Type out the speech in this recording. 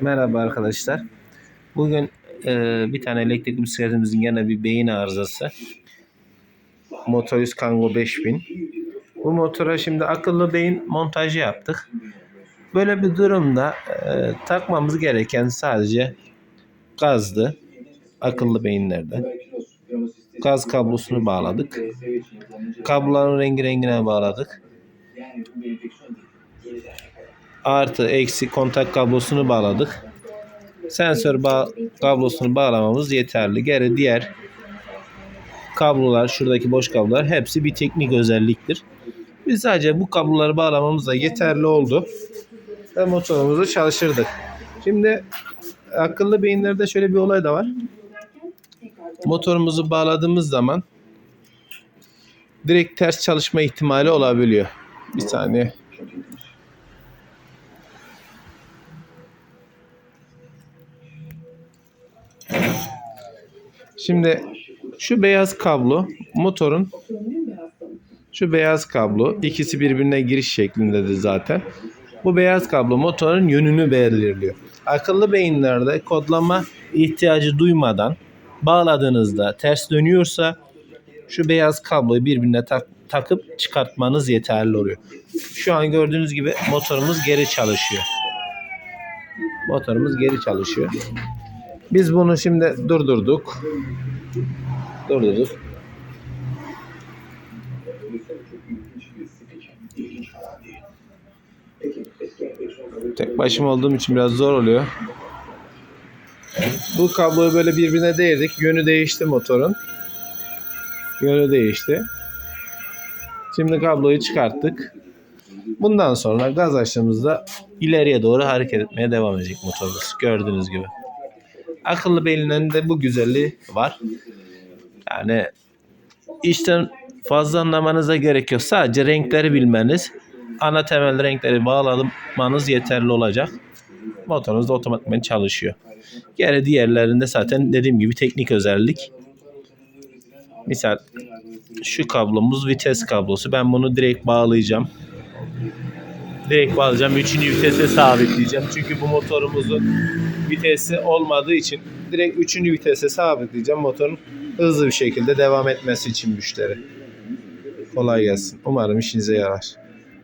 Merhaba arkadaşlar. Bugün e, bir tane elektrikli bisikletimizin gene bir beyin arızası. Motoris Kango 5000. Bu motora şimdi akıllı beyin montajı yaptık. Böyle bir durumda e, takmamız gereken sadece gazdı. Akıllı beyinlerde. Gaz kablosunu bağladık. Kabloların rengi rengine bağladık. Artı eksi kontak kablosunu bağladık. Sensör bağ kablosunu bağlamamız yeterli. Geri diğer kablolar, şuradaki boş kablolar hepsi bir teknik özelliktir. Biz sadece bu kabloları bağlamamız da yeterli oldu. Ve motorumuzu çalıştırdık. Şimdi akıllı beyinlerde şöyle bir olay da var. Motorumuzu bağladığımız zaman direkt ters çalışma ihtimali olabiliyor. Bir saniye. Şimdi şu beyaz kablo motorun şu beyaz kablo ikisi birbirine giriş şeklindedir zaten. Bu beyaz kablo motorun yönünü belirliyor. Akıllı beyinlerde kodlama ihtiyacı duymadan bağladığınızda ters dönüyorsa şu beyaz kabloyu birbirine tak- takıp çıkartmanız yeterli oluyor. Şu an gördüğünüz gibi motorumuz geri çalışıyor. Motorumuz geri çalışıyor. Biz bunu şimdi durdurduk. Durdurduk. Tek başıma olduğum için biraz zor oluyor. Bu kabloyu böyle birbirine değirdik. Yönü değişti motorun. Yönü değişti. Şimdi kabloyu çıkarttık. Bundan sonra gaz açtığımızda ileriye doğru hareket etmeye devam edecek motorumuz. Gördüğünüz gibi. Akıllı beyinlerin de bu güzelliği var. Yani işten fazla anlamanıza gerek yok. Sadece renkleri bilmeniz, ana temel renkleri bağlamanız yeterli olacak. Motorunuz da otomatikman çalışıyor. Geri diğerlerinde zaten dediğim gibi teknik özellik. Misal şu kablomuz vites kablosu. Ben bunu direkt bağlayacağım. Direkt bağlayacağım. Üçüncü vitese sabitleyeceğim. Çünkü bu motorumuzun vitesi olmadığı için direkt üçüncü vitese sabitleyeceğim. Motorun hızlı bir şekilde devam etmesi için müşteri. Kolay gelsin. Umarım işinize yarar.